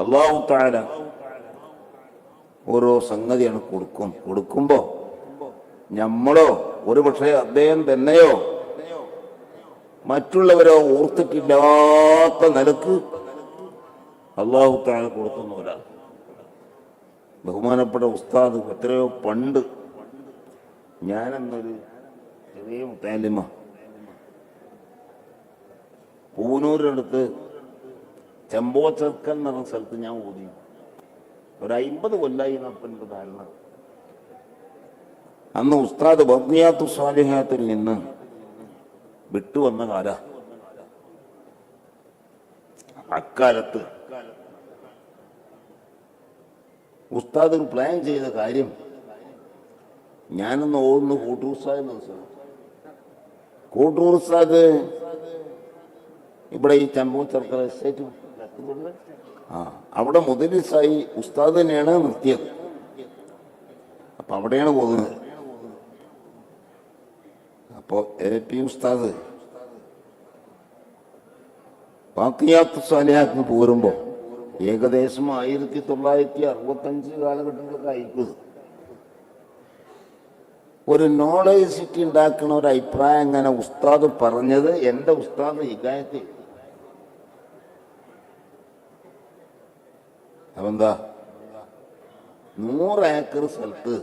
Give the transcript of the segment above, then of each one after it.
അള്ളാഹു താര ഓരോ സംഗതിയാണ് കൊടുക്കും. കൊടുക്കുമ്പോ നമ്മളോ ഒരു പക്ഷേ അദ്ദേഹം തന്നെയോ മറ്റുള്ളവരോ ഓർത്തിട്ടില്ലാത്ത നിലയ്ക്ക് അള്ളാഹു താര കൊടുക്കുന്ന ബഹുമാനപ്പെട്ട ഉസ്താദ് എത്രയോ പണ്ട് ഞാനെന്നൊരു ചെറിയ മുത്താലിമ. പൂനൂരിനടുത്ത് ചെമ്പോച്ചർക്കൽ എന്ന് പറഞ്ഞ സ്ഥലത്ത് ഞാൻ ഓടി ഒരു അയിമ്പത് കൊല്ലായി എന്നപ്പം എനിക്ക് ധാരണ. അന്ന് ഉസ്താദ് ബഗ്നിയാത്തു സ്വാലിഹാത്തിൽ നിന്ന് വിട്ടുവന്ന കാല. അക്കാലത്ത് ഉസ്താദ് ഒരു പ്ലാൻ ചെയ്ത കാര്യം ഞാനൊന്ന് ഓടുന്നു കൂട്ടൂർ ഉസ്താദ് മനസ്സിലാവും കൂട്ടൂർ ഉസ്താദ് ഇവിടെ ഈ ചമ്പൂ സർക്കാർ എസ്റ്റേറ്റ് ആ അവിടെ മുതലിസായി ഉസ്താദ് തന്നെയാണ് നിർത്തിയത്. അപ്പൊ അവിടെയാണ് പോകുന്നത്. അപ്പോ എ പി ഉസ്താദ് ബാക്കിയാത്ത് സാലിയാത്തിന് ഏകദേശം ആയിരത്തി തൊള്ളായിരത്തി അറുപത്തഞ്ച് കാലഘട്ടങ്ങളൊക്കെ ആയിരിക്കും. ഒരു നോളേജ് സിറ്റി ഉണ്ടാക്കുന്ന ഒരു അഭിപ്രായം അങ്ങനെ ഉസ്താദ് പറഞ്ഞത്? എന്റെ ഉസ്താദ് ഹിക്കായത്തിൽ അപ്പെന്താ നൂറ് ഏക്കർ സ്ഥലത്ത്.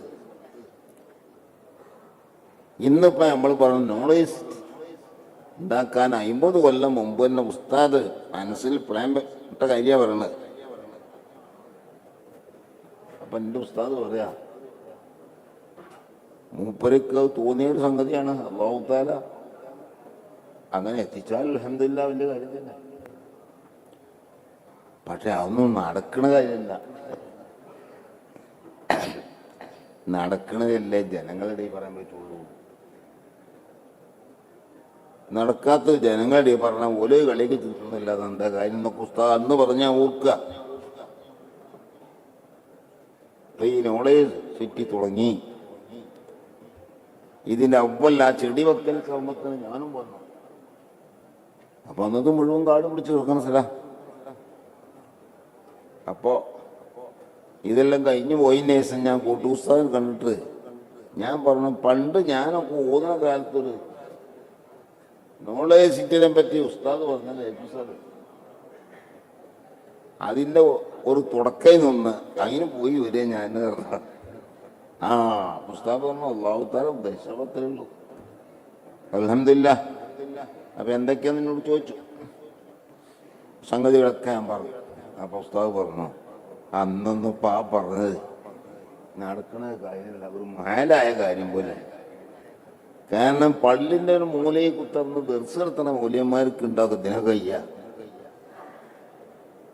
ഇന്നിപ്പോ നമ്മൾ പറഞ്ഞു നോളേജ് ഉണ്ടാക്കാൻ അമ്പത് കൊല്ലം മുമ്പ് തന്നെ ഉസ്താദ് മനസ്സിൽ പ്ലാൻ ഇട്ട കാര്യമാണ് പറയണത്. അപ്പൊ എന്റെ ഉസ്താദ് പറയാ മൂപ്പരക്ക് തോന്നിയ ഒരു സംഗതിയാണ് അള്ളാഹുത്താല അങ്ങനെ എത്തിച്ചാൽ അലഹമില്ല വലിയ കാര്യം തന്നെ. പക്ഷെ അതൊന്നും നടക്കണ കാര്യമല്ല. നടക്കണതല്ലേ ജനങ്ങളുടെ പറയാൻ പറ്റുള്ളൂ നടക്കാത്ത ജനങ്ങളുടെ പറഞ്ഞ ഓരോ കളിക്ക് തീർക്കുന്നില്ല എന്താ കാര്യം എന്നൊക്കെ ഉസ്താദ് അന്ന് പറഞ്ഞാൽ ഓർക്കുക. ഈ നോളേജ് സിറ്റി തുടങ്ങി. ഇതിന്റെ അവല്ല ആ ചെടി വെക്കൽ ശ്രമത്തിന് ഞാനും വന്നു. അപ്പൊ അന്നത് മുഴുവൻ കാട് പിടിച്ച് കൊടുക്കണം സ്ഥല. അപ്പോ ഇതെല്ലാം കഴിഞ്ഞു പോയതിന് ശേഷം ഞാൻ കൂട്ടുപുസ്തകം കണ്ടിട്ട് ഞാൻ പറഞ്ഞു പണ്ട് ഞാനൊക്കെ ഓതുന്ന കാലത്തൊരു നോളേജ് സിറ്റിനെ പറ്റി ഉസ്താദ് പറഞ്ഞത് എപ്പിസോഡ് ഒരു തുടക്കയിൽ നിന്ന് അതിന് പോയി വരെ ഞാൻ. ആ ഉസ്താദ് പറഞ്ഞു അള്ളാഹുത്താല ഉദ്ദേശപത്രേ ഉള്ളൂ. അലഹമില്ല അപ്പൊ എന്തൊക്കെയാ നിന്നോട് ചോദിച്ചു? സംഗതികളൊക്കെ ഞാൻ പറഞ്ഞു. അപ്പൊ പുസ്തകം പറഞ്ഞു അന്നൊന്നും പാ പറഞ്ഞത് നടക്കുന്ന കാര്യമല്ല ഒരു മാലായ കാര്യം പോലെ. കാരണം പള്ളിന്റെ ഒരു മൂലയെ കുത്തർന്ന് ദർസ് മൂലയന്മാർക്ക് മൂല്യന്മാർക്ക് ഉണ്ടാക്കും ഇതിനെ കഴിയ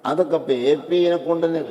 അതൊക്കെ ഇപ്പൊ എ പിനെ കൊണ്ട് തന്നെ